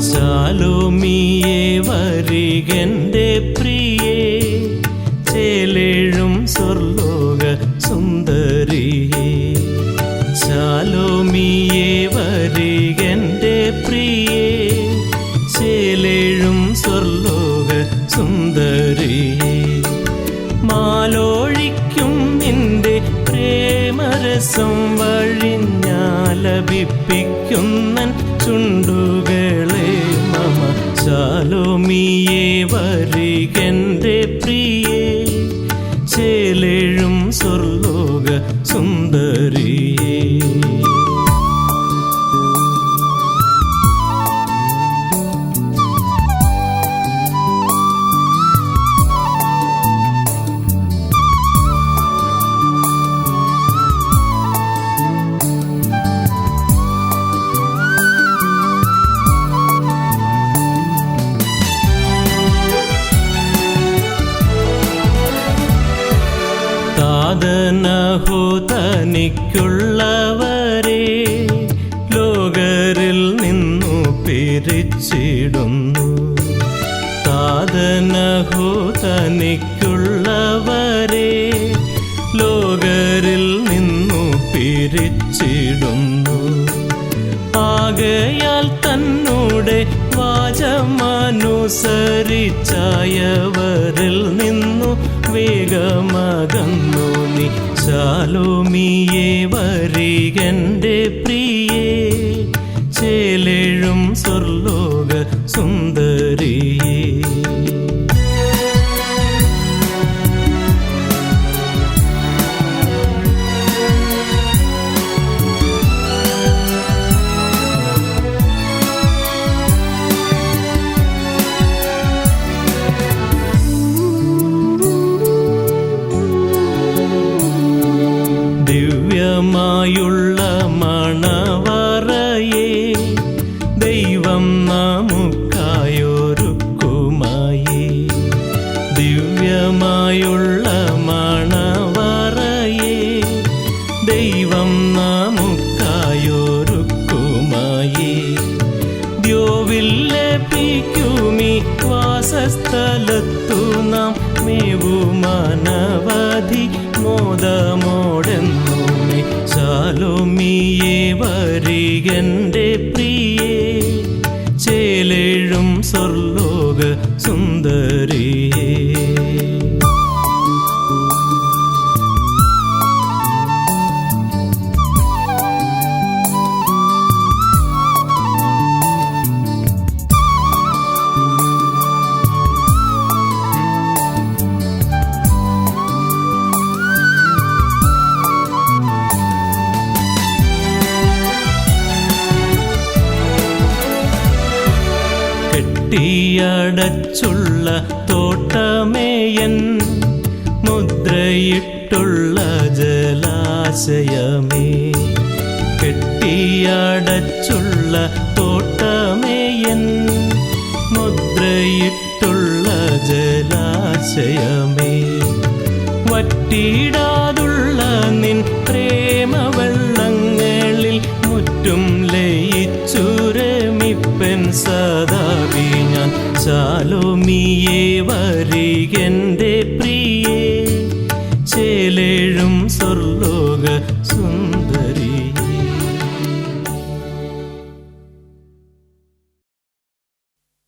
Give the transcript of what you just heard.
ശാലോമിയെ വരികന്റെ പ്രിയേ ചേലേഴും സ്വർലോക സുന്ദരിയേ. ശാലോമിയെ വരികന്റെ പ്രിയേ ചേലേഴും സ്വർലോക സുന്ദരിയേ. മാലോഴ പ്രേമരസം വഴിഞ്ഞാലപിപ്പിക്കുന്നൻ ചുണ്ടുകളെ മമ. ശാലോമിയെ വരികന്റെ പ്രിയേ ചേലേഴും സ്വർലോക സുന്ദരിയേ. താതനഹോ തനിക്കുള്ളവരെ ലോകരിൽ നിന്നു പിരിച്ചിടുന്നു. താതനഹോ തനിക്കുള്ളവരെ ലോകരിൽ നിന്നു പിരിച്ചിടുന്നു. ആകയാൽ തന്നോടെ വാചമനുസരിച്ചായവരിൽ നിന്നു വേഗമകന്നു. നീ ശാലോമിയെ ദൈവം നമുക്കായൊരുക്കുമായി. ദിവ്യമായുള്ള മണവറയെ ദൈവം നമുക്കായൊരുക്കുമായി. ദ്യോവിൽ ലഭിക്കുമീ വാസസ്ഥലത്തു നാം മേവുമാനവധി മോദമോടെന്നു സ്വർലോക സുന്ദരിയേ കെട്ടിയടച്ചുള്ള തോട്ടമേയൻ മുദ്രയിട്ടുള്ള ജലാശയമേ. കെട്ടിയടച്ചുള്ള തോട്ടമേയൻ മുദ്രയിട്ടുള്ള ജലാശയമേ. വറ്റിടാതുള്ള സദാവി ഞാൻ ശാലോമിയെ വരികന്റെ പ്രിയേ. ചേലേഴും സ്വർലോക